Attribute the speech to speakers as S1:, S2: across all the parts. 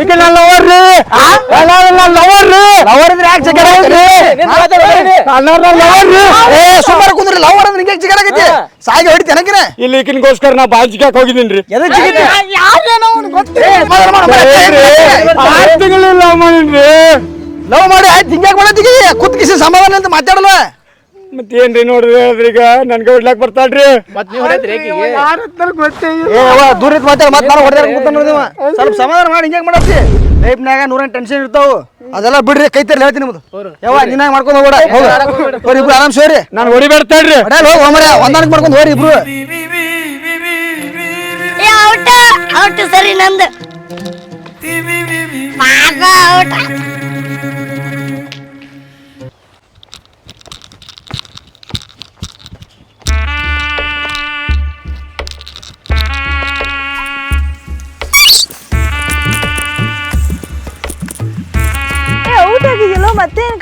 S1: ಈಗ ನನ್ನ ಲವರ್ರಿ ನನ್ನ ಲವರ್ರಿ ಲವರ್ ಇದ್ರೆ ಯಾಕೆ ಜಗಳ ಲವರ್ರಿ
S2: ಏ ಸುಮ್ಮನೆ ಕುಂದ್ರಿ ಲವ್ ಅಂದ್ರೆ ನಿಂಗೆ ಜಿಗಡ ಆಗೈತಿ ಸಾಯಿಗೆ ಹೊಡಿತಿ ನನಗಿನ
S1: ಇಲ್ಲಿ ಈಕಿನ್ಗೋಸ್ಕರ ನಾ ಬಾಜಿಗಾಕ್ ಹೋಗಿದ್ದೀನಿ
S2: ಎದಕ್ ಜಿಗಿತಿ
S1: ಆರು ತಿಂಗಳು ಲವ್ ಮಾಡಿನ್ರಿ
S2: ಲವ್ ಮಾಡಿ ಆಯ್ತು ಹಿಂಗ್ಯಾಕ್ ಮಾಡತ್ತೀಗಿ ಕುತ್ಕಿಸಿ ಸಮಾಧಾನ ಅಂತ ಮಾತಾಡಲ್ಲ
S1: ಮತ್ತೇನ್ರಿ ನೋಡ್ರಿ ಹೇಳಿದ್ರಿ ಈಗ ನನ್ಗೆ ಹೊಡ್ಲಾಕ್ ಬರ್ತಾಳ್ರಿ.
S2: ದೂರ ಮಾತಾಡ ಮತ್ತೆ ನಾನು ಸ್ವಲ್ಪ ಸಮಾಧಾನ ಮಾಡಿ ಹಿಂಗ್ಯಾಕ್ ಮಾಡತ್ತಿ? ಲೈಫ್ನಾಗ ನೂರ ಟೆನ್ಷನ್ ಇರ್ತಾವು. ಅದೆಲ್ಲ ಬಿಡ್ರಿ ಕೈ ತರ್ಲಿ ಹೇಳ್ತೀನಿ ನಿಮ್ದು. ಯಾವ ನಿನ್ನ ಮಾಡ್ಕೊಂಡು ಹೋಗೋಡ ಹೋಗಿ. ಇಬ್ರು ಆರಾಮ್ ಸೇರಿ.
S1: ನಾನು ಹೊಡಿಬೇಡ್ತಾಳ್ರಿ
S2: ಹೊಡ್ಯಾಲ ಹೋಗಿ ಹೋಮರ ಹೊಂದಾಣಿಕೆ ಮಾಡ್ಕೊಂಡು ಹೋಗ್ರಿ ಇಬ್ರು.
S3: ಏ ಔಟ ಔಟ್ ಸರಿ ನಂದು. ಔಟ್.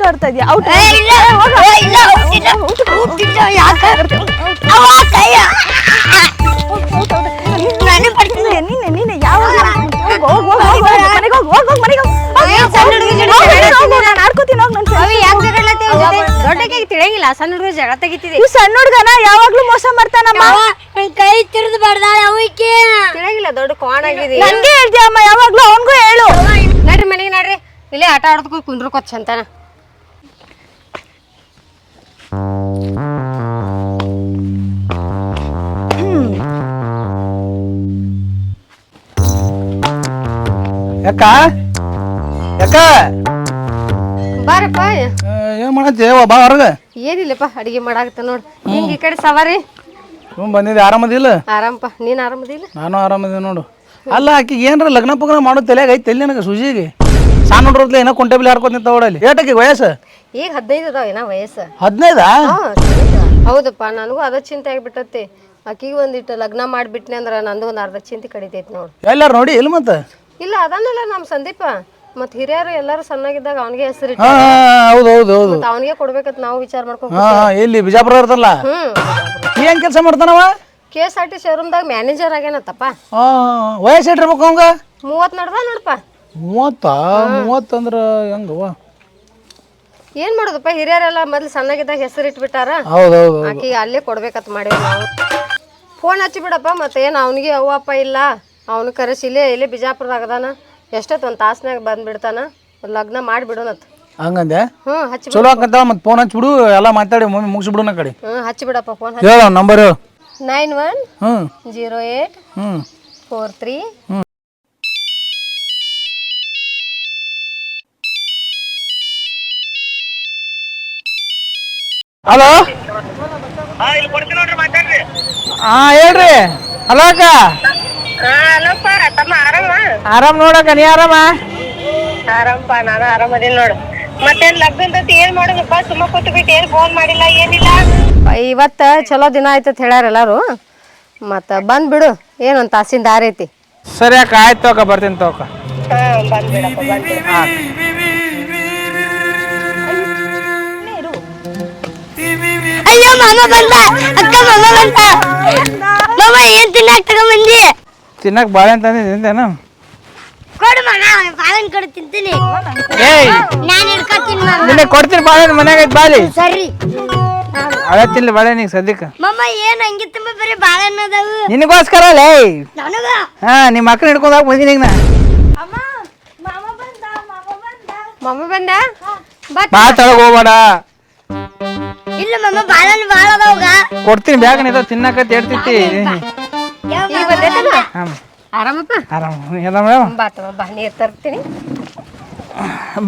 S4: ಮತ್ತೇನ್ ಕಾಡ್ತಾ ಇದೆಯಾ ಔಟ್
S3: ಇಲ್ಲ. ಇಲ್ಲ ಇಲ್ಲ ಯಾಕೆ? ಅವ್ವ ಕೈಯ. ನಾನು ಬರ್ತೀನಿ
S4: ನೀನೆ ನೀನೆ ಯಾವ ಹೋಗ್ ಹೋಗ್ ಹೋಗ್ ಹೋಗ್ ಹೋಗ್ ಮನೆಗೆ ಹೋಗ್ ಹೋಗ್ ಹೋಗ್. ಮನೆಗೆ ಹೋಗ್
S3: ಅಯ್ಯ, ಸಣ್ಣ ಹುಡುಗಿ
S4: ನಾನು ಆಡ್ಕೋತೀನಿ ಹೋಗ್ ನನ್ನ
S3: ಅವಿ ಯಾಕೆ ಜಗಳತ್ತೀವಿ ದೊಡ್ಡಕ್ಕೆ ತಿಳಿಯಂಗಿಲ್ಲ ಸಣ್ಣ ಹುಡುಗ ಜಗಳ ತೆಗಿತಿದೆ
S4: ಈ ಸಣ್ಣ ಹುಡ್ಗನ ಯಾವಾಗ್ಲೂ ಮೋಸ ಮಾಡ್ತಾನಮ್ಮ.
S3: ಕೈ ತಿರುದು ಅವಕ್ಕೆ ತಿಳಿಯಂಗಿಲ್ಲ ದೊಡ್ಡ ಕೋಣ ಆಗಿದೆ
S4: ನನ್ಗೆ ಹೇಳ್ತೀಯ ಅಮ್ಮ ಯಾವಾಗ್ಲೂ ಅವನ್ಗೂ ಹೇಳು.
S3: ನಡ್ರಿ ಮನೆಗೆ ನಡ್ರಿ. ಇಲ್ಲೇ ಆಟ ಆಡೋದಕ್ಕೂ ಕುಂದ್ರಕೋತ್ ಚಂತನ
S2: ಯಾಕ? ಯಾಕ?
S3: ಬಾರಪ್ಪ.
S2: ಏನ್ ಮಾಡತ್ತಿ? ಬಾ ಹೊರಗ.
S3: ಏನಿಲ್ಲಪ್ಪ ಅಡಿಗೆ ಮಾಡಾಕತ್ತ ನೋಡ್. ಹಿಂಗ ಈ ಕಡೆ ಸವಾರಿ?
S2: ಹ್ಞೂ ಬಂದಿದ್ದೆ. ಆರಾಮದಿಲ್ಲ?
S3: ಆರಾಮಪ್ಪ. ನೀನ್ ಆರಾಮದಿಲ್ಲ?
S2: ನಾನು ಆರಾಮದೆ ನೋಡು. ಅಲ್ಲ ಆಕಿ ಏನ್ರ ಲಗ್ನ ಪಗ್ನ ಮಾಡೋ ತಲೆಯಾಗ ಐತಿ ತಲೆ ನನಗೆ ಸುಜಿಗೆ? ಸಣ್ಣ ಹುಡ್ರತ್ಲೆ ಏನೋ ಕೊಂಟೆಬಲಿ ಆಡ್ಕೊತ ನಿಂತ ಓಡಲ್ಲಿ ಏಟಕ್ಕೆ ವಯಸ್ಸು?
S3: ಈಗ ಹದಿನೈದು ಅದಾವ ಏನ ವಯಸ್ಸು?
S2: ಹದಿನೈದು?
S3: ಹೌದಪ್ಪ ನನಗೂ ಅದ ಚಿಂತೆ ಆಗ್ಬಿಟ್ಟತಿ. ಆಕಿಗೆ ಒಂದಿಟ್ಟು ಲಗ್ನ ಮಾಡ್ಬಿಟ್ನಿ ಅಂದ್ರ ನಂದು ಒಂದು ಅರ್ಧ ಚಿಂತೆ ಕಡಿತೈತಿ ನೋಡಿ.
S2: ಎಲ್ಲಾರು ನೋಡಿ ಇಲ್ಲ ಮತ್ತೆ?
S3: ಇಲ್ಲ ಅದನ್ನೆಲ್ಲ ನಮ್ ಸಂದೀಪ. ಮತ್ ಹಿರಿಯರು ಎಲ್ಲಾರು ಸಣ್ಣಗಿದ್ದಾಗ ಅವನಿಗೆ ಹೆಸರು
S2: ಹಾ ಹೌದು ಹೌದು ಹೌದು.
S3: ಅವನಿಗೆ ಕೊಡ್ಬೇಕಂತ ನಾವು ವಿಚಾರ ಮಾಡ್ಕೊಂಡು
S2: ಹಾ ಹಾ, ಇಲ್ಲಿ ಬಿಜಾಪುರ ಇರ್ತಲ್ಲ
S3: ಹ್ಮ್.
S2: ಏನ್ ಕೆಲಸ ಮಾಡ್ತಾನವ?
S3: ಕೆ ಎಸ್ ಆರ್ ಟಿ ಶೋರೂಮ್ದಾಗ ಮ್ಯಾನೇಜರ್ ಆಗ್ಯಾನತ್ತಪ್ಪ.
S2: ಹಾ ವಯಸ್ಸು ಎಷ್ಟಿರ್ಬೇಕು ಅವಂಗ?
S3: ಮೂವತ್ತು ನಡ್ದ ನೋಡಪ್ಪ.
S2: ಮೂವತ್ತಾ? ಮೂವತ್ತಂದ್ರ ಹೆಂಗವ
S3: ಏನ್ ಮಾಡೋದಪ್ಪ? ಹಿರಿಯರೆಲ್ಲ ಮೊದ್ಲು ಸಣ್ಣಗಿದ್ದಾಗ ಹೆಸರು ಇಟ್ಬಿಟ್ಟಾರ?
S2: ಹೌದು ಹೌದು
S3: ಆಕಿಗೆ ಅಲ್ಲೇ ಕೊಡ್ಬೇಕಂತ ಮಾಡಿ ನಾವು. ಫೋನ್ ಹಚ್ಚಿ ಬಿಡಪ್ಪ ಮತ್ತೆ ಏನು ಅವನಿಗೆ ಅವ್ವ ಅಪ್ಪ ಇಲ್ಲ. ಅವನು ಕರೆಸಿ ಇಲ್ಲೇ ಇಲ್ಲೇ ಬಿಜಾಪುರದಾಗ ಅದಾನ. ಎಷ್ಟೊತ್ತು ಒಂದು ತಾಸ್ನಾಗ ಬಂದ್ಬಿಡ್ತಾನ ಲಗ್ನ ಮಾಡಿಬಿಡೋನತ್
S2: ಹಂಗಂದೆ?
S3: ಹ್ಞೂ ಹಚ್ಚಿ
S2: ಚಲೋ ಆಕಂತ ಮತ್ತೆ ಫೋನ್ ಹಚ್ಚಿಬಿಡು ಎಲ್ಲ ಮಾತಾಡಿ ಮುಗಿಸಿ ಮುಗಿಸ್ಬಿಡೋಣ ಕಡೆ.
S3: ಹ್ಞೂ ಹಚ್ಚಿ ಬಿಡಪ್ಪ ಫೋನ್
S2: ಹೇಳೋ ನಂಬರ್. ಹೇಳು
S3: ನೈನ್ ಒನ್
S2: ಹ್ಞೂ.
S3: ಜೀರೋ ಏಟ್
S2: ಹ್ಞೂ.
S3: ಫೋರ್ ತ್ರೀ
S2: ಹಲೋ ಹಾ ಹೇಳ್ರಿ. ಹಲೋ ಅಕ್ಕ ಆರಾಮ್ ನೋಡಕ್ಕ ನೀ ಆರಾಮ?
S5: ಆರಾಮಪ್ಪ ನಾನು ಆರಾಮದೇನಿ ನೋಡು. ಮತ್ತೇನ್ ಲಗ್ನದತ್ತಿ ಏನ್ ಮಾಡೋದಪ್ಪ? ಸುಮ್ಮ ಕೂತ್ ಬಿಟ್ಟು ಏನ್ ಫೋನ್ ಮಾಡಿಲ್ಲ ಏನಿಲ್ಲ?
S3: ಇವತ್ತು ಚಲೋ ದಿನ ಆಯ್ತತ್ ಹೇಳ್ಯಾರ ಎಲ್ಲಾರು. ಮತ್ತು ಬಂದ್ಬಿಡು ಏನೊಂದು ತಾಸಿನ ದಾರಿ ಐತಿ.
S2: ಸರಿ ಅಕ್ಕ ಆಯ್ತು ಅಕ್ಕ ಬರ್ತೀನಿ ತೋಕ
S5: ಹಾ ಬಂದ್ಬಿಡಪ್ಪ ಬಂದ್ಬಿಡ
S3: ಅಯ್ಯೋ ಮಾಮ ಬಂದ. ಅಕ್ಕ ಮಾಮ ಬಂದ. ಮಾಮ ಏನ್ ತಿನ್ನಕ್ ತಗೊಂಬಂದಿ?
S2: ತಿನ್ನಕ್ ಬಾಳೆ ಅಂತಂದಿದ್ದೇನು
S3: ಕೊಡು ಮಾಮ. ಬಾಳೆಹಣ್ಣು ಕೊಡು ತಿಂತೀನಿ.
S2: ಏಯ್!
S3: ನಾನು ಹಿಡ್ಕೊತೀನಿ ಮಾಮ.
S2: ನಿನ್ನೆ ಕೊಡ್ತೀನಿ ಬಾಳೆ ಮನ್ಯಾಗ ಐತ್ ಬಾಳಿ.
S3: ಸರಿ.
S2: ಅದೇ ತಿನ್ಲಿ ಬಾಳೆ ನೀಗ ಸದ್ಯಕ್ಕೆ.
S3: ಮಾಮ ಏನ್ ಹಂಗೆ ತುಂಬ ಬರೀ ಬಾಳೆಹಣ್ಣು ಅದಾವು?
S2: ನಿನಗೋಸ್ಕರ ಲೇ
S3: ನನಗ?
S2: ಹಾ ನಿಮ್ಮ ಮಕ್ಕಳು ಹಿಡ್ಕೊಂಡಾಗ ಬಂದಿನಿ ಈಗ ನಾ.
S3: ಮಾಮ ಬಂದ ಬಾ
S2: ಬಾ ತಳಗ್ ಹೋಗ್ಬೇಡ.
S3: ಇಲ್ಲ ಮಮ್ಮ ಬಾಳನ್ ಭಾಳ ಅದಾವಾಗ
S2: ಕೊಡ್ತೀನಿ ಬ್ಯಾಗ್ ನಿಂತ ತಿನ್ನಕತ್ ಹೇಳ್ತೈತಿ
S3: ಈಗ ಬಂದೈತಲ್ಲ?
S2: ಹಾಂ
S3: ಆರಾಮಪ್ಪ?
S2: ಆರಾಮ ಎಲ್ಲ ಮೇಡಮ್
S3: ಬಾ ನೀರು ತರ್ತೀನಿ.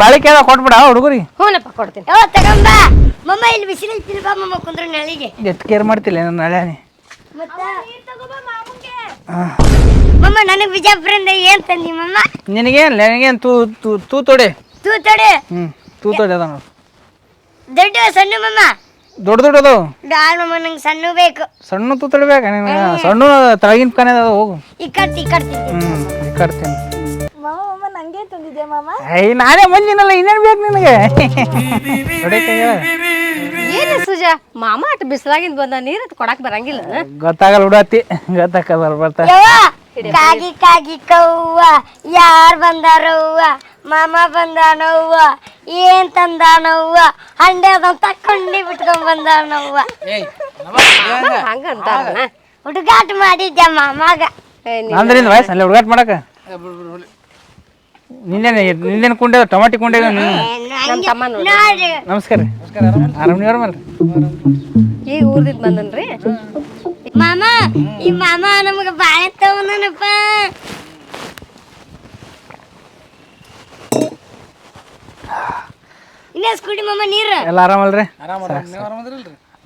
S2: ಬಾಳಿಕೆ ಅದ ಕೊಟ್ಬಿಡ ಹುಡುಗರಿ?
S3: ಹ್ಞೂನಪ್ಪ ಕೊಡ್ತೀನಿ. ಓ ತಗೊಂಬ ಮಮ್ಮ ಇಲ್ಲಿ ಬಿಸಿಲು ಐತಿಲ್ಲ ಬಾ ಮಮ್ಮ ಕುಂದ್ರ ನಳಿಗೆ.
S2: ಎಷ್ಟು ಕೇರ್ ಮಾಡ್ತಿಲ್ಲ ನನ್ನ ನಾಳೆ?
S3: ಮಮ್ಮ ನನಗೆ ಬಿಜಾಪುರಿಂದ ಏನ್ ತಂದಿ ಮಮ್ಮ
S2: ನಿನಗೇನ್ ನಿನಗೇನ್ ತೂ ತೂ ತೂ ತೊಡೆ?
S3: ತೂ ತಡೆ.
S2: ಹ್ಞೂ ತೂ ತೊಡೆ ಅದ ನೋಡು.
S3: ದೊಡ್ಡ ಸಣ್ಣ ಮಮ್ಮ
S2: ದೊಡ್ಡ ದೊಡ್ಡದು? ಅದಾವ
S3: ಮಮ್ಮ ನಂಗೆ ಸಣ್ಣ ಬೇಕು.
S2: ಸಣ್ಣ ತೂ ತೊಡಿಬೇಕ ನಿನಗೆ? ಸಣ್ಣ ತಳಗಿನ ಕನೆ ಅದ ಹೋಗು.
S3: ಈ ಕಟ್ಟಿ ಈ ಕಟ್ಟಿ
S2: ಹ್ಞೂ ಕಟ್ತೀನಿ
S4: ಮಾಮ ಮಾಮ ನಂಗೆ ತಂದಿದ್ದೆ ಮಾಮ?
S1: ಐ ನಾನೇ ಬಂದಿನಲ್ಲ ಇನ್ನೇನು ಬೇಕು ನಿನಗೆ?
S3: ಏನು ಸುಜಾ? ಮಾಮ ಅಟ್ ಬಿಸಿಲಾಗಿಂದ ಬಂದ ನೀರು ಕೊಡಕ್ ಬರಂಗಿಲ್ಲ.
S1: ಗೊತ್ತಾಗಲ್ಲ ಉಡಾತಿ ಗೊತ್ತಾಗಲ್ಲ ಬರ್ತಾ
S6: ಕಾಗಿ ಕಾಗಿ ಕವ್ವ ಯಾರ್ ಬಂದಾರವ್ವ ಮಾಮ ಬಂದಾನವ್ವ ಏನ್ ತಂದಾನವ್ವ ಹಂಡ್ಯದಂತ ಕೊಂಡಿ ಬಿಟ್ಕೊಂಡ್ ಬಂದಾನವ್ವ.
S3: ಹಂಗ ಅಂತಾರ
S6: ಹುಡುಗಾಟ ಮಾಡಿದ್ದೆ ಮಾಮಾಗ?
S1: ಅಂದ್ರಿಂದ ವಯಸ್ಸು ಅಲ್ಲೇ ಹುಡುಗಾಟ ಮಾಡಕ ನಿನ್ನೇನು ನಿನ್ನೇನು ಕುಂಡೆ ಟೊಮಾಟಿ ಕುಂಡೆ ನಮಸ್ಕಾರ ರೀ. ಆರಾಮ್ ನೀವು ಆರಾಮಲ್ರಿ
S3: ಈಗ ಊರ್ದಿಂದ ಬಂದನ್ರಿ?
S6: ಮಾಮ ಈ ಮಾಮ ನಮಗ ಬಾಳೆ ತಗೊಂಡನಪ್ಪ. ಇನ್ನೇಸ್ ಕುಡಿ ಮಾಮ ನೀರು.
S1: ಎಲ್ಲ ಆರಾಮಲ್ರಿ?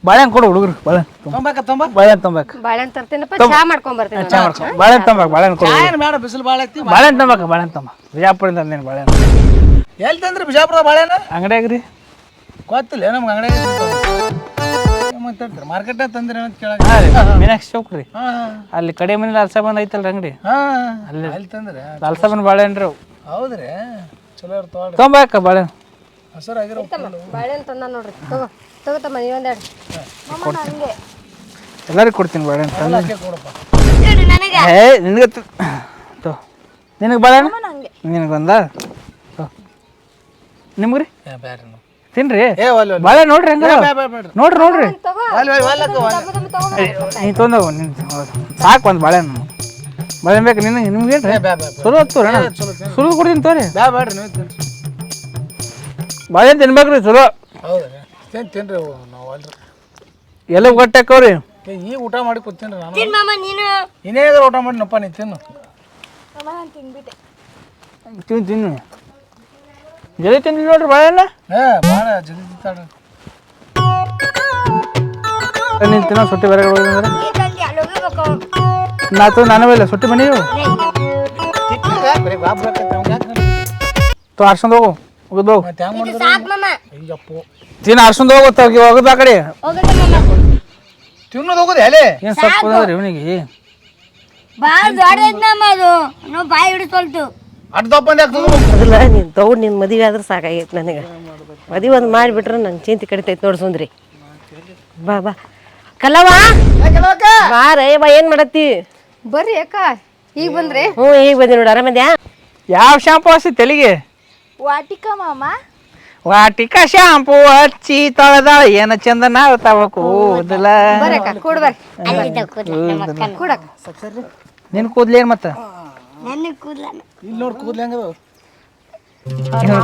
S1: ಬಾಳೆಹಣ್ಣು ಕೊಡು ಹುಡುಗರು ಬಾಳೆ
S2: ತೊಂಬಾಕ ತೊಂಬ?
S1: ಬಾಳೆಹಣ್ಣು ತೊಂಬಾಕ.
S3: ಬಾಳೆಹಣ್ಣು ತರ್ತೇನಪ್ಪ ಚಾ ಮಾಡ್ಕೊಂಡ್ ಬರ್ತೀನಿ
S1: ಚಾ ಮಾಡ್ಕೊ. ಬಾಳೆಹಣ್ಣು ತೊಂಬಾಕ ಬಾಳೆಹಣ್ಣು ಕೊಡು
S2: ಏನ್ ಬೇಡ ಬಿಸಿಲು ಬಾಳೆ ಐತಿ.
S1: ಬಾಳೆಹಣ್ಣು ತೊಂಬಾಕ ಬಾಳೆ ತೊಂಬ. ಬಿಜಾಪುರದಿಂದ ತಂದೇನು ಬಾಳೆ
S2: ಎಲ್ಲಿ ತಂದ್ರಿ ಬಿಜಾಪುರ ಬಾಳೆನ
S1: ಅಂಗಡಿಯಾಗ ರೀ
S2: ಗೊತ್ತಿಲ್ಲ ನಮ್ಗೆ ಅಂಗಡಿ ಮಾತಾಡ್ತೀರಿ? ಮಾರ್ಕೆಟ್ ತಂದ್ರಿ ಅಂತ ಕೇಳಕ
S1: ಮೀನಾಕ್ಷಿ ಚೌಕ್ ರೀ.
S2: ಹಾ
S1: ಅಲ್ಲಿ ಕಡೆ ಮನೆ ಅಲ್ಸ ಸಾಬನ್ ಐತಲ್ರಿ ಅಂಗಡಿ.
S2: ಹಾ ಅಲ್ಲಿ ಅಲ್ಲಿ ತಂದ್ರೆ
S1: ಅಲ್ಸ ಬಂದ್ ಬಾಳೆಹಣ್ಣು ರೀ ಅವು.
S2: ಹೌದ್ರಿ. ಚಲೋ ಇರ್ತಾವ
S1: ತೊಂಬಾಕ ಬಾಳೆಹಣ್ಣು.
S2: ಹಸರಾಗಿರೋ
S3: ಬಾಳೆಹಣ್ಣು ತಂದ ನೋಡ್ರಿ. ತಗೋ ನೀವೊಂದೆರಡು
S1: ಎಲ್ಲರಿಗೂ ಕೊಡ್ತೀನಿ ಬಾಳೆಹಣ್ಣು ತಂದು.
S6: ನನಗೆ.
S1: ಏ ನಿನಗೆ ತೋ ನಿನಗೆ ಬಾಳೆಹಣ್ಣು? ನಿನಗೆ ಬಂದ? ನಿಮ್ಗೆ ರೀ? ತಿನ್ರಿ.
S2: ಏ ಒಲ್ಲೆ ಒಲ್ಲೆ.
S1: ಬಾಳೆ ನೋಡ್ರಿ ಹಂಗ ನೋಡ್ರಿ ನೋಡ್ರಿ. ನಿನ್ ಸಾಕು ಒಂದು ಬಾಳೆ ಬಳೆ ಬೇಕು ನಿನ್ನ ನಿಮ್ಗೆ ಏನ್ರಿ?
S2: ಬ್ಯಾ ಬ್ಯಾ
S1: ಸುಲು ಹೊತ್ತು ಅಣ್ಣ. ಸುಲು ಕೊಡ್ತೀನಿ ತೋರಿ ಬಾಳೆ ತಿನ್ಬೇಕ್ರಿ
S2: ಚಲೋ. ತಿನ್ರಿ
S1: ಎಲ್ಲ ಗಟ್ಟಾಕವ್ರಿ
S2: ಈಗ ಊಟ ಮಾಡಿ ಕೂತೀನಿ ನಾನು.
S6: ತಿನ್ ಮಾಮ ನೀನು.
S2: ಇನ್ನೇ ಊಟ ಮಾಡಿ ನಪ್ಪ ತಿನ್ನು.
S4: ನಾನು ತಿನ್ಬಿಟ್ಟೆ.
S1: ತಿನ್ನು ತಿನ್ನು. ಜಲ್ದಿ ತಿನ್ನಿ ನೋಡ್ರಿ ಬಾಳೆಹಣ್ಣ
S2: ಏ ಭಾಳ ಜಲ್ದಿ ತಿಂತಾಡ್ರಿ
S1: ನೀನು ತಿನ್ನೋ ಸುಟ್ಟಿ ಬೇರೆ ಹೋಗಿದ್ರೆ ನಾತು ನಾನು ಇಲ್ಲ ಸುಟ್ಟಿ ಮನೆ? ತು ಆರ್ಸೊಂದು ಹೋಗು ಒಗದ್ ಹೋಗು.
S2: ಹೆಂಗ್
S1: ತಿನ್ನ ಆರ್ಸೊಂದು ಹೋಗುತ್ತೆ ಹೋಗುದು ಆ ಕಡೆ.
S2: ತಿನ್ನೋದು ಹೋಗುದು ಎಲೆ?
S1: ಏನು ಸ್ವಲ್ಪ ಹೋದ್ರಿ ಇವನಿಗೆ?
S6: ಬಾಳ ದೊಡ್ಡದೈತ್ ನಮ್ಮ ಅದು. ನಾವು ಬಾಯಿ ಹಿಡಿಸೋಲ್ತು
S2: ಅಡ್ಡ ದಪ್ಪಂದು ಯಾಕೆ ತಗೋಬೇಕು
S3: ಅದಲ್ಲ ನೀನು ತಗೊಂಡು ನಿನ್ನ ಮದುವೆ ಆದ್ರೆ ಸಾಕಾಗೈತೆ ನನಗೆ. ಮದುವೆ ಒಂದು ಮಾಡಿಬಿಟ್ರೆ ನಂಗೆ ಚಿಂತೆ ಕಡಿತೈತೆ ನೋಡಿ ಸುಂದ್ರಿ. ಬಾ ಬಾ. ಕಲವ ಬಾ ರೇ ಬಾ ಏನು ಮಾಡತ್ತಿ? ಬರ್ರಿ ಅಕ್ಕ ಈಗ ಬಂದ್ರಿ? ಹ್ಞೂ ಈಗ ಬಂದಿ ನೋಡಿ ಆರಾಮದ್ಯಾ
S1: ಯಾವ ಶಾಂಪು ಹಚ್ಚಿ ತಲೆಗೆ?
S4: ವಾಟಿಕ ಮಾಮ?
S1: ವಾಟಿಕ ಶಾಂಪು ಹಚ್ಚಿ ತೊಳೆದ ಏನ ಚಂದ ನಾವು
S6: ತಗೋಕು ಕೂದ್ಲ?
S3: ಕೂಡಕ್ಕ.
S1: ನಿನ್ ಕೂದ್ಲೇನ್ ಏನ್ ಮತ್ತ?
S6: ನನ್ನ ಕೂದಲ
S2: ಇಲ್ಲಿ ನೋಡಿ ಕೂದ್ಲು ಹೆಂಗದ?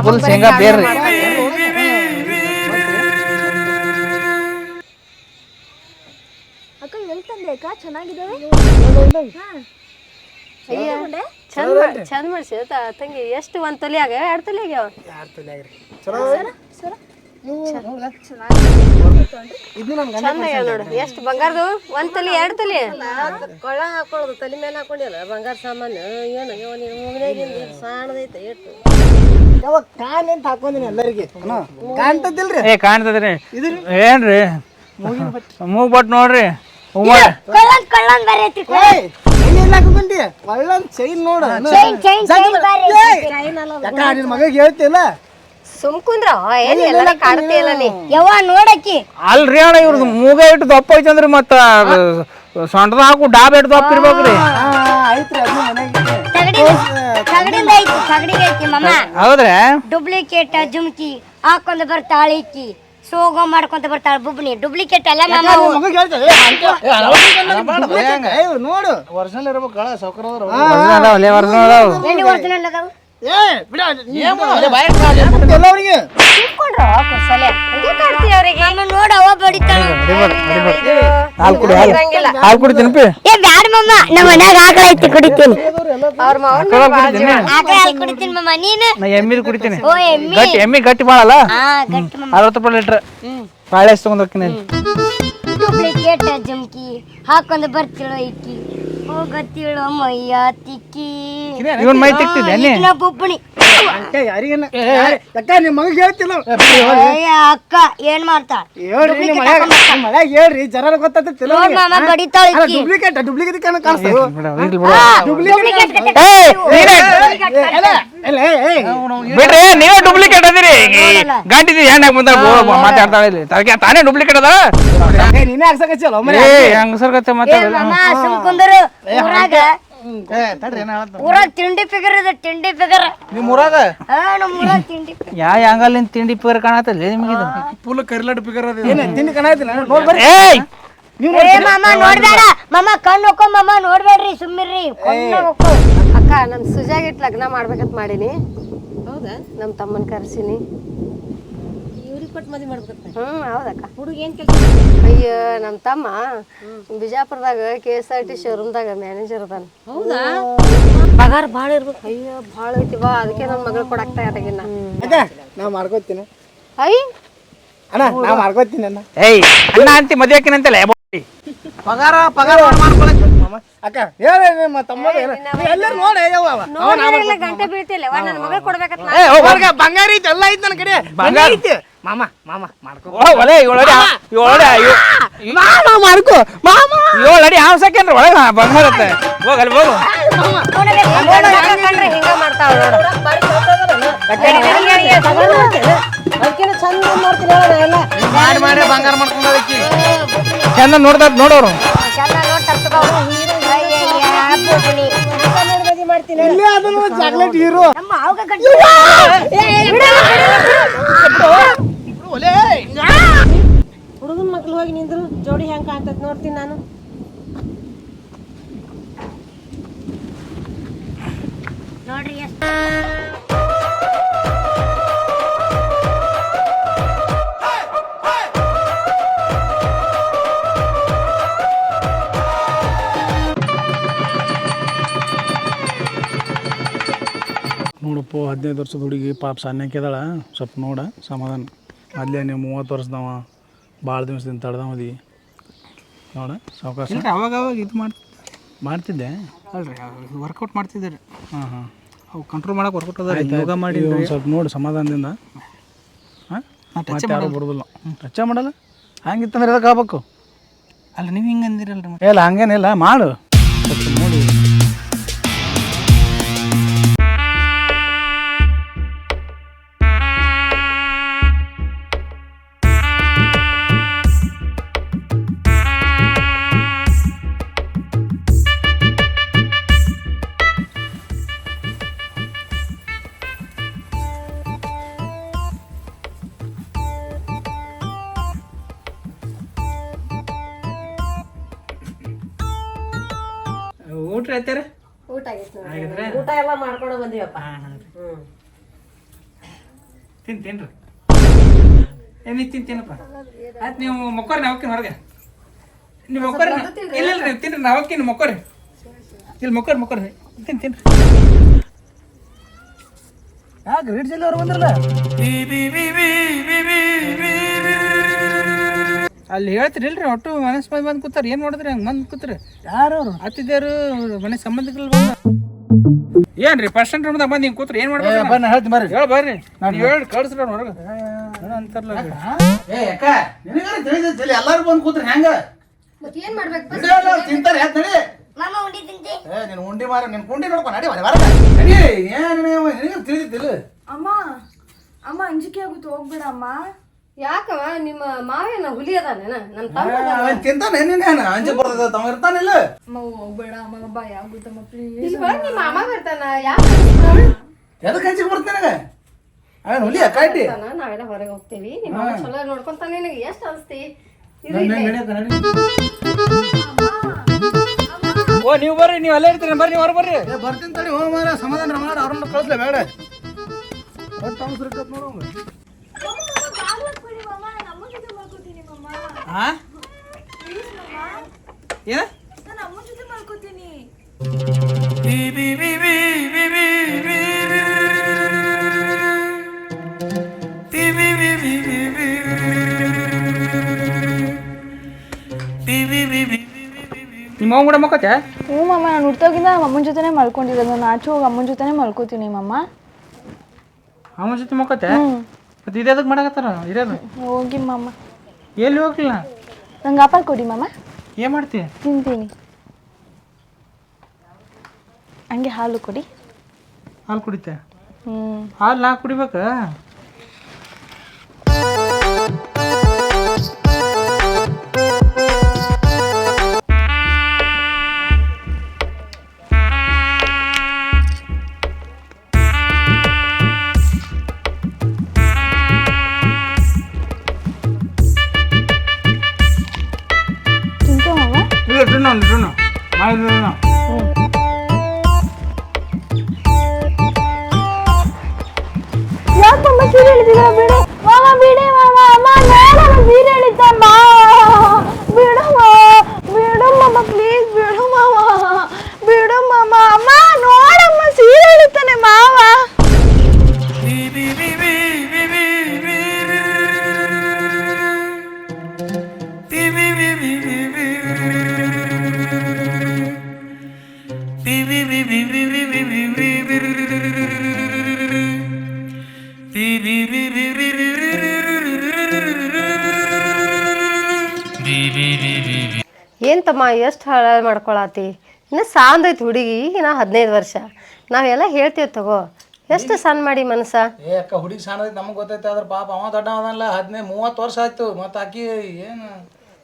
S1: ಕೂದ್ಲು ಶೇಂಗಾ ಬೇರ್ರಿ.
S4: ಅಕ್ಕ ಎಲ್ಲಿ ತಂದೆ ಅಕ್ಕ? ಚೆನ್ನಾಗಿದ್ದಾವೆ?
S3: ಚಂದ ಚಂದ ಮಾಡ್ಸಿ ತಂಗಿ. ಎಷ್ಟು ಒಂದ್ ತೊಲಿ ಆಗ ಎರಡು ತೊಲಿ ಆಗ್ಯಾವ? ಸರ ನೋಡು ಎಷ್ಟು ಬಂಗಾರದು? ಒಂದ್ ತಲೆ ಎರಡು ತಲೆ? ಕೊಳ್ಳ ಹಾಕೊಳ್ಳೋದು ತಲೆ ಮೇಲೆ ಹಾಕೊಂಡಿಲ್ಲ ಬಂಗಾರ ಸಾಮಾನು. ಏನು ಮಗನಾಗಿಂದ ಸಾಣದೈತೆ ಎಷ್ಟು?
S1: ಏ ಕಾಣ್ತದ್ರಿ ಏನ್ರಿ? ಮೂಗ್ ಬಟ್ ನೋಡ್ರಿ ಉಮ್ಮ
S6: ಕೊಳ್ಳನ್ ಕೊಳ್ಳನ್ ಬರೈತಿ ಚೈನ್ ಚೈನ್ ಚೈನ್ ಬರೈತಿ.
S2: ಹೇಳ್ತಿಲ್ಲ
S3: ಸುಮ್ಕುಂದ್ರ ಏನು ಎಲ್ಲ ಕಾಡ್ತಿಯಲ್ಲ ನೀ?
S6: ಯವ್ವ ನೋಡಕ್ಕಿ.
S1: ಅಲ್ರಿ ಅಣ್ಣ ಇವ್ರದ್ದು ಮೂಗ ಇಟ್ಟು ದಪ್ಪ ಐತಂದ್ರಿ ಮತ್ತ ಸೊಂಟದ ಹಾಕು ಡಾಬ್ ಇಟ್ಟು ದಪ್ಪ ಇರ್ಬೇಕ್ರಿ.
S6: ತಗಡಿ ತಗಡಿಂದ ಐತಿ ತಗಡಿಗೆ ಐತಿ ಮಮ್ಮ
S1: ಹೌದ್ರಾ?
S6: ಡುಪ್ಲಿಕೇಟ್ ಜುಮ್ಕಿ ಹಾಕೊಂಡ್ ಬರ್ತಾಳ ಈಕಿ. ಸೋಗೋ ಮಾಡ್ಕೊಂತ ಬರ್ತಾಳ ಬುಬ್ನಿ ಡುಪ್ಲಿಕೇಟ್ ಅಲ್ಲ ಮಾಮ ಅವು.
S2: ನೋಡು. ಒರಿಜಿನಲ್ ಇರ್ಬೇಕು ಕಳ ಸೌಕರ್
S1: ಅದಾವ. ಅದಾವ.
S6: ಎಲ್ಲಿ ಒರಿಜಿನಲ್ ಅದಾವು?
S3: ಹಂಗೆ ಅವ್ರಿಗೆ?
S6: ಮಾಮ ನೋಡ ಅವ ಬಡಿತಾಳ.
S1: ಹಾಲು ಕುಡಿ ಹಾಲು.
S3: ಇರಂಗಿಲ್ಲ
S1: ಹಾಲು ಕುಡಿತೀನಿ ಪಿ
S6: ಏ ಬ್ಯಾಡ ಮಮ್ಮ ನಮ್ಮ ಮನ್ಯಾಗ ಆಕಳ ಐತಿ ಕುಡಿತೀನಿ
S3: ಅವ್ರ ಮಾವನ್
S1: ಕುಡಿತೀನಿ
S6: ಆಕಳ ಹಾಲು ಕುಡಿತೀನಿ ಮಮ್ಮ ನೀನು?
S1: ನಾ ಎಮ್ಮಿದು ಕುಡಿತೀನಿ
S6: ಓ ಎಮ್ಮಿ.
S1: ಗಟ್ಟಿ ಎಮ್ಮಿ ಗಟ್ಟಿ ಮಾಡಲ್ಲ
S6: ಹಾ ಗಟ್ಟಿ ಮಮ್ಮ
S1: ಅರವತ್ತು ರೂಪಾಯಿ ಲೀಟ್ರ್. ಬಾಳೆ ತಗೊಂಡ್ ಹೋಗ್ತೀನಿ.
S6: ಡುಪ್ಲಿಕೇಟ್ ಜುಮ್ಕಿ. ಹಾಕೊಂಡ್ ಬರ್ತಿಳೋ ಈಕಿ. ಹೋಗತ್ತಿಳು ತಿಕ್ಕಿ
S1: ಇವನ್ ಮೈ ತಿಕ್ತಿದ್ದೆ ನೀ
S6: ಈಗಿನ ಬುಬ್ಬಣಿ
S2: ಯಾರಿಗೇನ ಅಕ್ಕ ನಿಮ್ಮ ಮಗ ಹೇಳ್ತಿಲ್ಲ
S6: ಅಯ್ಯ ಅಕ್ಕ ಏನ್ ಮಾಡ್ತಾ
S2: ಹೇಳ್ರಿ ನಿಮ್ಮ ಹೇಳ್ರಿ ಜರ ಗೊತ್ತಾಗ್ತಿಲ್ಲ
S6: ನೋಡ್ ಮಾಮ ಬಡಿತಾಳ ಈಕಿ.
S2: ಡೂಪ್ಲಿಕೇಟ್ ಕಾಣ ಕಾಣಿಸ್ತು
S1: ಬಿಡ್ರಿ ನೀವೇ ಡೂಪ್ಲಿಕೇಟ್ ಅದಿರಿ. ಗಂಟಿದಿ ಹೆಣ್ಣಾಗ ಬಂದ ಮಾತಾಡ್ತಾಳೆ ಇಲ್ಲಿ. ತಾನೇ ಡೂಪ್ಲಿಕೇಟ್ ಅದ
S2: ನೀನೇ ಹಾಕ್ಸಕಚ್ಚಲ್ಲ ಒಮ್ಮೆ?
S1: ಏ ಹೆಂಗಸರ್ ಕತೆ
S6: ಏ
S1: ಮಾತಾಡಲ್ಲ
S6: ಮಾಮ ಸುಮ್ ಕುಂದರು. ಊರಾಗ
S2: ಏ ತಡ್ರಿ ಏನ ಹೇಳತ್ತ
S6: ಊರಾಗ ತಿಂಡಿ ಫಿಗರ್ ಇದೆ ತಿಂಡಿ ಫಿಗರ್
S2: ನಿಮ್ಮ ಊರಾಗ?
S6: ಆ ನಮ್ಮ ಊರಾಗ ತಿಂಡಿ.
S1: ಯಾ ತಿಂಡಿ ಕಾಣತ್ತಲ್ಲ ಇದು
S2: ಫುಲ್ ಕರಿಲಡ್ ಪಿಗರ್ ಅದ ಏನ ತಿಂಡಿ ಕಣಾಯ್ತಿಲ್ಲ ನೋಡ್ ಬರ್ರಿ.
S1: ಏಯ್
S6: ಏ ಮಾಮ ನೋಡ್ಬೇಡ. ಮಾಮ ಕಣ್ಣು ಹೊಕ್ಕೋ ಮಾಮ ನೋಡ್ಬೇಡ್ರಿ ಸುಮ್ಮಿರ್ರಿ. ಕಣ್ಣು ಹೋಕೋ
S3: ಅಕ್ಕ ನಮ್ಮ ಸುಜಾಗಿಟ್ ಲಗ್ನ ಮಾಡ್ಬೇಕಂತ ಮಾಡೀನಿ. ಹೌದಾ? ನಮ್ಮ ತಮ್ಮನ ಕರ್ಸಿನಿ. ಇವ್ರಿಗೆ ಕೊಟ್ಟು ಮದುವೆ ಮಾಡ್ಬೇಕಂತ? ಹ್ಞೂ ಹೌದಕ್ಕ. ಹುಡುಗ ಏನು ಕೆಲಸ ಅಯ್ಯೋ ನಮ್ಮ ತಮ್ಮ ಬಿಜಾಪುರದಾಗ ಕೆ ಎಸ್ ಆರ್ ಟಿ ಶೋರೂಮ್ದಾಗ ಮ್ಯಾನೇಜರ್ ಅದಾನ. ಹೌದಾ? ಪಗಾರ ಭಾಳ ಇರ್ಬೇಕು. ಅಯ್ಯೋ ಭಾಳ ಬಾ ಅದಕ್ಕೆ ನನ್ನ ಮಗಳು ಕೊಡಾಕ್ತಾ
S2: ಅಕ್ಕ ನಾ ಮಾಡ್ಕೋತೀನಿ.
S3: ಅಯ್ಯ
S2: ಅಣ್ಣ ನಾ ಮಾಡ್ಕೋತೀನಿ ಅಣ್ಣ
S1: ಏಯ್ ಅಣ್ಣ ಅಂತಿ ಮದುವೆ ಹಾಕಿನಂತಲ್ಲ
S2: ಪಗಾರ ಪಗಾರ ಮಾಡ್ಕೊಳಕ್ ಮಾಮ. ಅಕ್ಕ ಹೇಳ ನಿಮ್ಮ ತಮ್ಮ ಎಲ್ಲರೂ ನೋಡಿ
S3: ನೋಡಿಲ್ಲ ಗಂಟೆ ಬೀಳ್ತಿಲ್ಲ. ನನ್ನ ಮಗಳು ಕೊಡ್ಬೇಕಂತ
S1: ಏ ಹೋಗ್
S2: ಹೊರ್ಗ ಬಂಗಾರ ಐತಿ ಎಲ್ಲ ಐತಿ ನನ್ನ ಕಡೆ. ಬಂಗಾರ? ಐತಿ? ಮಾಮ ಮಾಮ ಮಾಡ್ಕೋ.
S1: ಒಲೆ ಏಳಡಿ ಏಳಡಿ
S2: ಮಾಮ ಮಾಡ್ಕೋ. ಮಾಮ.
S1: ಏಳಡಿ ಹಾವ್ಸಕ್ಕೇನ್ರಿ ಒಳಗ ಬಂಗಾರ ಅತ್ತ ಹೋಗ್ ಅಲ್ಲಿ ಹೋಗು.
S3: ಹಿಂಗ ಮಾಡ್ತಾವ ನೋಡು. ಅದಕ್ಕಿಂತ ಚಂದ ಹೇಳ ಎಲ್ಲ.
S2: ಮಾಡಿ ಮಾಡಿ ಬಂಗಾರ ಮಾಡ್ಕೊಂಡೋದಕ್ಕಿ
S1: ಚಂದ ನೋಡ್ದ ನೋಡೋರು.
S6: ಹುಡುಗನ್ ನೋಡ್ ತಪ್ಪಿಕೋ ಅಯ್ಯಯ್ಯ ಬುಬ್ಬಣಿ
S2: ಇಲ್ಲೇ ಅದನ್ನು ಚಾಕ್ಲೇಟ್ ಹೀರೋ.
S6: ನಮ್ಮ ಅವ್ಗ ಕಟ್ಟಿ
S3: ಹುಡುಗನ ಮಕ್ಳು ಹೋಗಿ ನಿಂದ್ರು ಜೋಡಿ ಹೆಂಗ್ ಕಾಣ್ತದ ನೋಡ್ತೀನಿ ನಾನು.
S6: ನೋಡ್ರಿ ಎಷ್ಟು
S7: ನೋಡಪ್ಪ ಹದಿನೈದು ವರ್ಷದ ಹುಡುಗಿ ಪಾಪ ಸಣ್ಣಕ್ಕಿದಾಳ ಸ್ವಲ್ಪ ನೋಡ ಸಮಾಧಾನ. ಮೊದಲೇ ನೀವು ಮೂವತ್ತು ವರ್ಷದವ ಭಾಳ ದಿವಸದಿಂದ ತಡ್ದವದಿ ನೋಡ ಸಾವಕಾಶ
S1: ಅವಾಗ ಅವಾಗ ಇದು ಮಾಡಿ
S7: ಮಾಡ್ತಿದ್ದೆ.
S1: ಅಲ್ರಿ ವರ್ಕೌಟ್ ಮಾಡ್ತಿದ್ದಾರೆ.
S7: ಹಾಂ ಹಾಂ.
S1: ಅವು ಕಂಟ್ರೋಲ್ ಮಾಡೋಕೆ ವರ್ಕೌಟ್ ಅದ ಯೋಗ ಮಾಡಿ
S7: ಸ್ವಲ್ಪ ನೋಡು ಸಮಾಧಾನದಿಂದ. ಹಾಂ? ಯಾರು ಬರೋದಿಲ್ಲ. ಟಚ್ ಮಾಡಲ್ಲ? ಹಂಗಿತ್ತಂದ್ರೆ ಎದಕ್ಕೆ ಆಗ್ಬೇಕು?
S1: ಅಲ್ಲ ನೀವು ಹಿಂಗೆ ಅಂದಿರಲ್ಲ
S7: ಇಲ್ಲ ಹಂಗೇನಿಲ್ಲ ಮಾಡು.
S1: ತಿನ್ ತಿನ್ರಿ ಏನಿ ತಿನ್ ತಿನ್ನಪ್ಪ ಆಯ್ತು ನೀವು ಮಕ್ಕೋರಿ ನಾವು ಹೋಗ್ತೀನಿ ಹೊರಗೆ ನೀವು ಮಕ್ಕೋರಿ ಇಲ್ಲ ಇಲ್ಲ ನೀವು ತಿನ್ರಿ ನಾವು ಹೋಗ್ತೀನಿ ಮಕ್ಕೋರಿ ಇಲ್ಲಿ ಮಕ್ಕೋರಿ ಮಕ್ಕೋರಿ ತಿನ್ ತಿನ್ರಿ
S2: ಯಾಕೆ ರೇಟ್ ಜಲ್ಲಿ ಅವ್ರು ಬಂದ್ರಲ್ಲ
S1: ಅಲ್ಲಿ ಹೇಳ್ತೀರಿಲ್ರಿ ಒಟ್ಟು ಮನಸ್ ಮಂದಿ ಬಂದು ಕೂತಾರ ಏನು ಮಾಡಿದ್ರಿ ಹಂಗೆ ಬಂದು ಕೂತ್ರಿ
S2: ಯಾರು ಅವ್ರು
S1: ಹತ್ತಿದ್ದೇರು ಮನೆ ಸಂಬಂಧಿಕರು ಬಂದ ಏನ್ರಿ ಪರ್ಸೆಂಟ್ ರೂಮ್ದಾಗ ಬಂದು ಹಿಂಗೆ ಕೂತ್ರಿ ಏನು ಮಾಡ್ಬೇಕು
S2: ಬನ್ನಿ ಹೇಳ್ತೀನಿ ಬರ್ರಿ.
S1: ಹೇಳಿ ಬರ್ರಿ. ನೀವು ಹೇಳಿ ಕಳ್ಸ್ರಿ ಹೊರಗೆ. ಏನೋ ಅಂತಾರಲ್ಲ ಅದು.
S2: ಏ ಅಕ್ಕ ನಿನಗಾರ ತಿಳಿದೈತಿ ಎಲ್ಲಾರು ಬಂದು ಕೂತ್ರಿ ಹೆಂಗ?
S3: ಮತ್ತೆ ಏನ್ ಮಾಡ್ಬೇಕು?
S2: ತಿಂತಾರೆ ಯಾಕೆ ನಡಿ.
S6: ಮಾಮ ಉಂಡಿ ತಿಂತಿ.
S2: ಏ ನೀನು ಉಂಡಿ ಮಾರ ನಿನ್ ಕುಂಡಿ ನೋಡ್ಕೊ ನಡಿ ಹೊರ ಹೊರಗ ನಡಿ ಏನು ನಿನಗೆ ತಿಳಿದಿತ್ತಿಲ್ಲ
S4: ಅಮ್ಮ ಅಮ್ಮ ಅಂಜಿಕೆ ಆಗುತ್ತೆ ಹೋಗ್ಬೇಡ ಅಮ್ಮ.
S3: ಯಾಕವ? ನಿಮ್ಮ ಮಾವೇನ ಹುಲಿ ಅದಾನೇನ ನಮ್ಮ ತಮ್ಮ
S2: ಅವನ್ ತಿಂತಾನೆ ನೀನೇನು ಅಂಜಿ ಬರ್ತದ ತಮ್ಮ ಇರ್ತಾನಿಲ್ಲ
S4: ಅಮ್ಮ ಹೋಗ್ಬೇಡ ಅಮ್ಮ ಭಯ ಆಗುತ್ತಮ್ಮ ಪ್ಲೀಸ್
S3: ಇಲ್ಲಿ ಬಂದ್ ನಿಮ್ಮ ಮಾಮ ಬರ್ತಾನ. ಯಾಕೆ
S2: ಎದಕ್ಕೆ ಅಂಜಿಗೆ ಬರ್ತಾನೆ ನಿನಗೆ? ಅವನ್ ಹುಲಿ ಅಕ್ಕಾಟಿ
S3: ನಾವೆಲ್ಲ ಹೊರಗೆ ಹೋಗ್ತೇವಿ. ನಿಮ್ಮ ಮಾವ ಚಲೋ ನೋಡ್ಕೊಂತ ನಿನಗೆ. ಎಷ್ಟು ಅನಿಸ್ತಿ?
S1: ಓ ನೀವು ಬರ್ರಿ ನೀವು ಅಲ್ಲೇ ಇರ್ತೀರಿ ಬರ್ರಿ ನೀವು ಹೊರ ಬರ್ರಿ.
S2: ಬರ್ತೀನಿ ತಡಿ ಹೋಗ ಮಾರ ಸಮಾಧಾನ ಮಾಡ ಅವ್ರನ್ನ ಕಳಿಸ್ಲೇ ಬೇಡ. ಒಟ್ಟು ಅವಸರ ಇರ್ತೈತೆ ನೋಡು ಅವ್ನು.
S1: ಹಾ ಬಿ
S4: ನಾನು ಅಮ್ಮನ ಜೊತೆ ಬಿ
S1: ನಿಮ್ಮ ಅವ್ನ ಕೂಡ ಮಕ್ಕತ್ತೆ
S4: ಹ್ಞೂ ಮಮ್ಮ ನಾನು ಹುಟ್ಟೋಗಿಂದ ನಮ್ಮ ಅಮ್ಮನ ಜೊತೆನೇ ಮಲ್ಕೊಂಡಿರೋದು. ನಾನು ಆಚೆ ಹೋಗಿ ಅಮ್ಮನ ಜೊತೆನೇ ಮಲ್ಕೋತೀನಿ ಮಮ್ಮ
S1: ಅವನ ಜೊತೆ ಮಕ್ಕತ್ತೆ ಮತ್ತೆ ಅದಕ್ಕೆ ಮಾಡಕತ್ತಾರ? ಇರೋದು
S4: ಹೋಗಿ ಮಮ್ಮ
S1: ಎಲ್ಲಿ ಹೋಗ್ಲಿಲ್ಲ?
S4: ನಂಗೆ ಆಪಲ್ ಕೊಡಿ ಮಾಮ.
S1: ಏನು ಮಾಡ್ತಿ?
S4: ತಿಂತೀನಿ. ಹಂಗೆ ಹಾಲು ಕೊಡಿ.
S1: ಹಾಲು ಕುಡಿತೆ?
S4: ಹ್ಞೂ
S1: ಹಾಲು ನಾ ಕುಡಿಬೇಕ?
S3: ಎಷ್ಟು ಹಾಳು ಮಾಡ್ಕೊಳತಿ? ಇನ್ನು ಸಾಂದ್ ಐತಿ ಹುಡುಗಿ ಇನ್ನು ಹದಿನೈದು ವರ್ಷ. ನಾವೆಲ್ಲ ಹೇಳ್ತೀವಿ ತಗೋ. ಎಷ್ಟು ಸಣ್ಣ ಮಾಡಿ ಮನಸ್ಸ?
S2: ಏ ಅಕ್ಕ ಹುಡುಗಿ ಸಣ್ಣ ನಮಗೆ ಗೊತ್ತೈತೆ ಆದ್ರೆ ಪಾಪ ಅವ ದೊಡ್ಡ ಅವನಲ್ಲ ಹದಿನೈದು ಮೂವತ್ತು ವರ್ಷ ಆಯ್ತು. ಮತ್ತು ಆಕಿ ಏನು?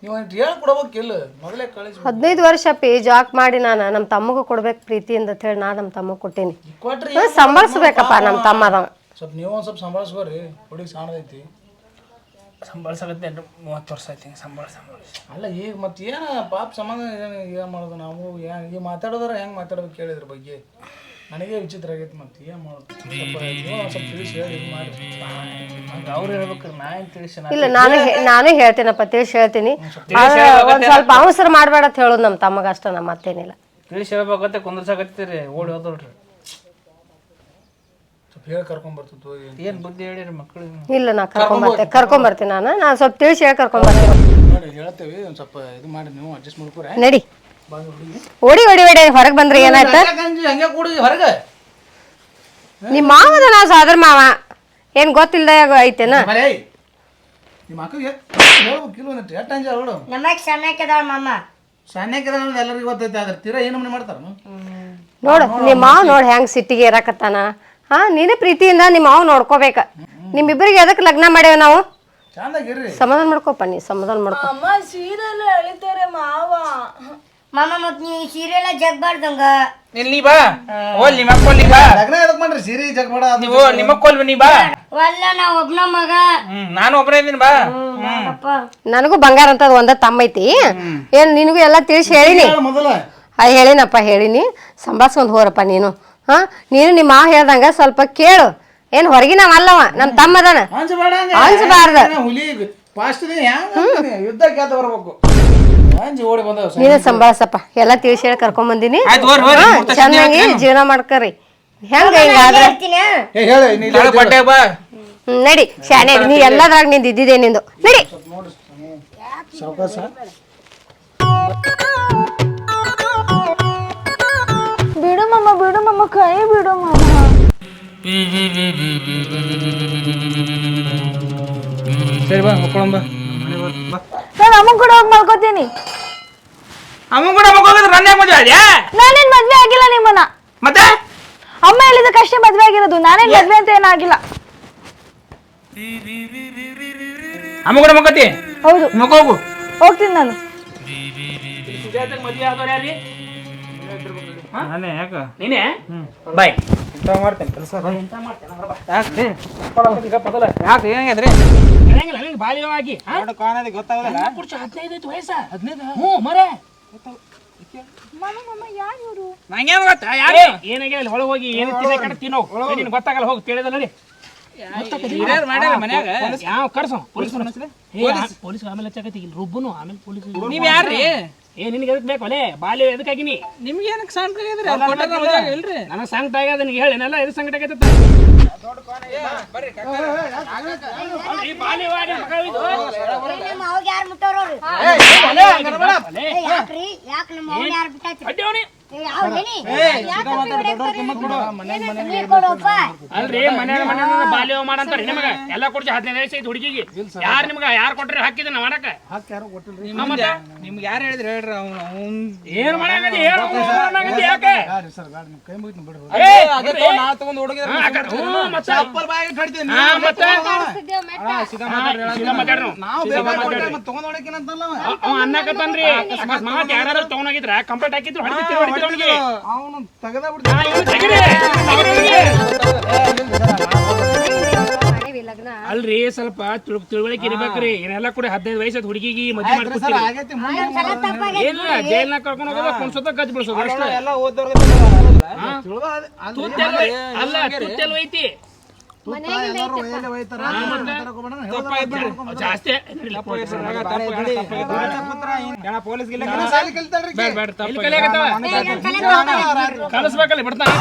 S2: ನೀವು ಹೇಳ್ಕೊಡ್ಬೇಕಿಲ್ಲ ಮೊದಲೇ ಕಳಿಸಿ
S3: ಹದಿನೈದು ವರ್ಷ ಪೇ ಜಾಕ್ ಮಾಡಿ ನಾನು ನಮ್ಮ ತಮ್ಮಗೂ ಕೊಡ್ಬೇಕು ಪ್ರೀತಿಯಿಂದ ಅಂತ ಹೇಳಿ ನಾ ನಮ್ಮ ತಮ್ಮಗ್ ಕೊಟ್ಟೀನಿ.
S2: ಕೊಟ್ರಿ
S3: ಸಂಭಾಳಿಸ್ಬೇಕಪ್ಪ ನಮ್ಮ ತಮ್ಮ ಅದಾವ
S2: ಸ್ವಲ್ಪ ನೀವು ಒಂದು ಸ್ವಲ್ಪ ಸಂಭಾಳಿಸ್ಕೋರಿ ಹುಡುಗಿ ಸಣ್ಣದೈತಿ
S1: ಎರಡು ಮೂವತ್ತು ವರ್ಷ ಆಯ್ತು ಹಿಂಗೆ ಸಂಬಳ ಸಂಭಾಳಿಸಿ
S2: ಅಲ್ಲ ಈಗ ಮತ್ತೆ ಏನು ಪಾಪ ಸಂಬಂಧ ಏನು ಏನು ಮಾಡೋದು ನಾವು? ಏನು ಈಗ ಮಾತಾಡೋದಾರ ಹೆಂಗೆ ಮಾತಾಡ್ಬೇಕು ಕೇಳಿದ್ರ ಬಗ್ಗೆ? ನನಗೆ ವಿಚಿತ್ರ ಆಗೈತೆ ಮತ್ತೆ ಏನು ಮಾಡೋದು? ಸ್ವಲ್ಪ ಸ್ವಲ್ಪ ತಿಳಿಸಿ ಹೇಳಿ ಇದು ಮಾಡಿ.
S1: ಅವ್ರು ಹೇಳ್ಬೇಕ್ರಿ ನಾ ಏನು ತಿಳಿಸಿ
S3: ಇಲ್ಲ ನಾನು ಹೇ- ನಾನು ಹೇಳ್ತೀನಪ್ಪ ತಿಳಿಸಿ ಹೇಳ್ತೀನಿ. ಆದ್ರೆ ಒಂದು ಸ್ವಲ್ಪ ಅವಸರ ಮಾಡಬೇಡ ಅಂತ ಹೇಳೋದು ನಮ್ಮ ತಮ್ಮಗಷ್ಟ ಅಷ್ಟ ನಮ್ಮ ಮತ್ತೇನಿಲ್ಲ.
S1: ತಿಳಿಸಿ ಹೇಳ್ಬೇಕಂತ ಕುಂದ್ರಸಾಕತ್ತೀರಿ ಓಡಿ
S2: ಹೋದ್ರಿ ಹೇಳಿ ಕರ್ಕೊಂಬರ್ತಿತ್ತು
S1: ಏನು ಬುದ್ಧಿ ಹೇಳಿರಿ ಮಕ್ಕಳಿಗೆ
S3: ಇಲ್ಲ ನಾ ಕರ್ಕೊಂಬರ್ತೀನಿ ಕರ್ಕೊಂಬರ್ತೀನಿ ನಾನು. ನಾನು ಸ್ವಲ್ಪ ತಿಳಿಸಿ ಹೇಳಿ ಕರ್ಕೊಂಬರ್ತೀನಿ
S2: ನೋಡಿ ಹೇಳ್ತೇವೆ ಒಂದು ಸ್ವಲ್ಪ ಇದು ಮಾಡಿ ನೀವು ಅಡ್ಜಸ್ಟ್ ಮಾಡ್ಕೊರೆ
S3: ನಡಿ. ಓಡಿ ಓಡಿ ಓಡಿ ಹೊರಗೆ ಬಂದ್ರೆ ಏನಾಯ್ತು?
S2: ಹಂಗೆ ಕೂಡಿ ಹೊರಗೆ.
S3: ನಿಮ್ಮ ಮಾವದ ನಾ ಸಾದ್ರ ಮಾವ. ಏನು ಗೊತ್ತಿಲ್ಲದ ಐತೇನ?
S2: ಮರೇ ನಿಮ್ಮ ಅಕ್ಕಗೆ ಹೇಳ್ಬೇಕಿಲ್ಲ ಒಂದು ಎಷ್ಟು ಅಂಜ ಅವಳು
S6: ನಮಗ್ ಸಣ್ಣಕ್ಕೆದಾಳ ಮಾಮ.
S2: ಸಣ್ಣಕ್ಕಿದ ಎಲ್ಲರಿಗೂ ಗೊತ್ತೈತೆ ತೀರಾ ಏನು ಮನೆ ಮಾಡ್ತಾರ?
S3: ನೋಡು ನಿಮ್ಮ ಮಾವ ನೋಡಿ ಹೆಂಗ್ ಸಿಟ್ಟಿಗೆ ಇರಕತ್ತಾನ ಹಾ ನೀನೇ ಪ್ರೀತಿಯಿಂದ ನಿಮ್ಮ ಮಾವ ನೋಡ್ಕೋಬೇಕ. ನಿಮ್ಮಿಬ್ಬರಿಗೆ ಎದಕ್ಕೆ ಲಗ್ನ ಮಾಡೇವ ನಾವು?
S2: ಚಂದಾಗಿರ್ರಿ
S3: ಸಮಾಧಾನ ಮಾಡ್ಕೋಪ್ಪ ನೀ ಸಮಾಧಾನ ಮಾಡ್ಕೊ.
S4: ಅಮ್ಮ ಸೀರೆ ಎಲ್ಲ ಎಳಿತಾರೆ ಮಾವ.
S6: ಮಾಮ ಮತ್ ನೀವು ಸೀರೆಲ್ಲ ಜಗ್ಬಾರ್ದಂಗ.
S1: ಇಲ್ಲಿ ನೀ ಬಾ. ಓಲ್ ನಿಮ್ಮ ಕೊಲ್ಲಿ ಬಾ.
S2: ಲಗ್ನ ಎದಕ್ ಮಾಡ್ರಿ? ಸೀರೆ ಜಗ್ ಮಾಡ
S1: ನೀವು ನಿಮ್ಮ ಕೊಲ್ ನೀ ಬಾ.
S6: ಅಲ್ಲ ನಾ ಒಬ್ನ ಮಗ.
S1: ಹ್ಮ್ ನಾನು ಒಬ್ಬನೇ ಇದ್ದೀನಿ ಬಾ.
S6: ಅಪ್ಪ
S3: ನನಗೂ ಬಂಗಾರ ಅಂತ ಒಂದ ತಮ್ಮ ಐತಿ. ಏನ್ ನಿನಗೂ ಎಲ್ಲ ತಿಳಿಸಿ ಹೇಳಿನಿ.
S2: ಮೊದಲ.
S3: ಆ ಹೇಳಿನಪ್ಪ ಹೇಳಿನಿ. ಸಂಭಾಳ್ಸ್ಕೊಂಡ್ ಹೋರಪ್ಪ ನೀನು. ಹಾ? ನೀನು ನಿಮ್ಮ ಮಾವ ಹೇಳ್ದಂಗ ಸ್ವಲ್ಪ ಕೇಳು. ಏನ್ ಹೊರಗಿನ ಅಲ್ಲವ? ನಮ್ಮ ತಮ್ಮ ಅದಾನ.
S2: ಅಂಜಬೇಡ
S3: ಅಂಜಬಾರ್ದ.
S2: ಹುಲಿ ಫಾಸ್ಟ್ ಹೆಂಗ ಯುದ್ಧ ಗೆದ್ದ ಬರ್ಬೇಕು. ಅಂಜಿ ಓಡಿ ಬಂದವ
S3: ನೀನು ಸಂಭಾಳ್ಸಪ್ಪ. ಎಲ್ಲ ತಿಳಿಸಿ ಹೇಳಿ ಕರ್ಕೊಂಡ್ ಬಂದಿನಿ.
S1: ಆಯ್ತು
S3: ಹಾ, ಚೆನ್ನಾಗಿ ಜೀವನ ಮಾಡ್ಕರಿ. ಹೆಂಗ ಹಿಂಗಾದ್ರೆ
S6: ಹೇಳ್ತೀನಿ?
S2: ಏ ಹೇಳ ನೀ
S1: ನಾಳೆ ಬಟ್ಟೆ ಬಾ
S3: ಹ್ಮ್, ನಡಿ. ಶಾನೆ ನೀ ಎಲ್ಲದ್ರಾಗ ನಿಂದ ಇದ್ದಿದೆ ನಿಂದು. ನಡಿ.
S2: ಸಾವಕಾಶ
S4: ಮಮ್ಮ ಕೈ ಬಿಡು ಮಮ್ಮ
S1: ಸರಿ ಬಾ ಮಕ್ಕಳಂಬ.
S4: ನಾನು ಅಮ್ಮ ಕೂಡ ಹೋಗಿ ಮಲ್ಕೋತೀನಿ.
S1: ಅಮ್ಮ ಕೂಡ ಮಕ್ಕಳಿದ್ರೆ ನನ್ನ ಮದುವೆ ಆದ್ಯಾ?
S4: ನಾನೇನ್ ಮದ್ವೆ ಆಗಿಲ್ಲ ನಿಮ್ಮನ್ನ.
S1: ಮತ್ತೆ?
S4: ಅಮ್ಮ ಹೇಳಿದಕ್ಕಷ್ಟೇ ಮದ್ವೆ ಆಗಿರೋದು ನಾನೇನ್ ಮದ್ವೆ ಅಂತ ಏನಾಗಿಲ್ಲ
S1: ಅಮ್ಮ ಕೂಡ ಮಕ್ಕತಿ
S4: ಹೌದು.
S1: ಮಕ್ಕೋಗು
S4: ಹೋಗ್ತೀನಿ ನಾನು.
S1: ನಾನೇ ಯಾಕ? ನೀನೇ? ಬಾಯ್. ಎಂತ ಮಾಡ್ತೇನೆ ಕೆಲಸ? ಯಾಕೆ ಯಾಕೆ ಏನಾಗ್ಯದ್ರಿ ಬಾಲ್ಯವಾಗಿ ಗೊತ್ತಾಗಲ್ಲ. ಹದಿನೈದು ಐತೆ ವಯಸ್ಸ. ಹದಿನೈದು? ಹ್ಞೂ ಮರೆ. ನಂಗೇನು ಗೊತ್ತಾ? ಯಾರು? ಏನಾಗಿಲ್ಲ ಅಲ್ಲಿ ಹೋಗಿ ಏನು ತಿನ್ನ ಕಡೆ ತಿನ್ನೋ? ನಿನ್ ಗೊತ್ತಾಗಲ್ಲ ಹೋಗಿ ತಿಳಿದ ನೋಡಿ
S8: ಹಿರಿಯರ್ ಮಾಡ್ಯಾರ ಮನ್ಯಾಗ? ಯಾವ ಕರ್ಸೋ. ಪೊಲೀಸ್ ಪೊಲೀಸ್ ಆಮೇಲೆ ಹಚ್ಚಾಕತ್ತಿ ಇಲ್ಲಿ ರುಬ್ಬನು ಆಮೇಲೆ ಪೊಲೀಸ್ ನೀವ್ ಯಾರ್ರಿ? ಏ ನಿನಗೆ ಎದಕ್ಕೆ ಬೇಕು ಒಲೆ ಬಾಲ್ಯ ಎದಕ್ಕಾಗಿನಿ ನಿಮ್ಗೆ ಏನಕ್ಕೆ ಸಂಕಟ ಇಲ್ರಿ ನನಗೆ ಸಂಕಟ ಆಗ್ಯದ ನಿನಗೆ ಹೇಳಿನಲ್ಲ ಎದು ಸಂಕಟ ಆಗೈತೆ
S6: ಯಾಕ್ರಿ ಯಾಕೆ ನಮ್ಮ ಯಾರು ಬಿಟ್ಟಾಯ್ತು
S8: ಅಲ್ರಿ ಮನ್ಯಾಗ ಮನ್ಯಾಗ ಬಾಲ್ಯ ಮಾಡಂತಾರ ನಿಮಗ. ಎಲ್ಲ ಕೊಡ್ಸಿ ಹದಿನೈದು ವಯಸ್ಸು ಐತಿ ಹುಡುಗಿಗೆ. ಯಾರು ನಿಮ್ಗ ಯಾರು ಕೊಟ್ರಿ ಹಾಕಿದ ಮಾಡಕ
S2: ನಿಮ್ಗೆ ಯಾರು ಹೇಳಿದ್ರು? ಹೇಳ್ರಿ ಅವ್ನು ಅವ್ನ್.
S8: ಏನ್ ಮಾಡಾಕತ್ತಿ? ಏನ್ ಅವ್ನು ಮಾಡಾಕತ್ತಿ? ಯಾಕೆ?
S9: ಸರ್. ಬೇಡ ನಿಮ್ಮ ಕೈ ಮುಗಿತು ಬಿಡ್ರಿ
S8: ಏ,
S2: ಅದೇ
S8: ಬಿಡ್ರಿ.
S2: ನಾ ತಗೊಂಡ್ ಹುಡುಗಿದ್ರೆ
S8: ಮತ್ತೆ?
S2: ಬಾಯಿಗೆ
S8: ಮತ್ತೆ?
S2: ಮಾತಾಡ್ರಿ
S8: ನಾವು.
S2: ತಗೊಂಡ್ ಹೊಡಕಿನಂತಲ್ಲ ಅವ.
S8: ಅನ್ನಕತ್ತನ್ರಿ ಅಕಸ್ಮಾತ್ ತಗೊಂಡೋಗಿದ್ರ ಕಂಪ್ಲೇಂಟ್ ಹಾಕಿದ್ರು
S2: ಅವನು ತೆಗದ.
S3: ಲಗ್ನ.
S8: ಅಲ್ರಿ ಸ್ವಲ್ಪ ತಿಳ್- ತಿಳುವಳಿಕೆ ಇರ್ಬೇಕ್ರಿ. ಏನೆಲ್ಲ ಕೂಡ ಹದಿನೈದು ವಯಸ್ಸು ಹುಡುಗಿಗೆ ಮದ್ವೆ ಮಾಡ್ಕೊತೀರಿ ಕರ್ಕೊಂಡು ಹೋಗೋದ ಕುಣ್ಸೋದ ಗಜ್ ಬಿಡ್ಸೋದು ಅಷ್ಟೇ. ಅಲ್ಲ ಐತಿ ಕಲಿಸ್ಬೇಕಲ್ಲಿ ಬಿಡ್ತಾನೆ.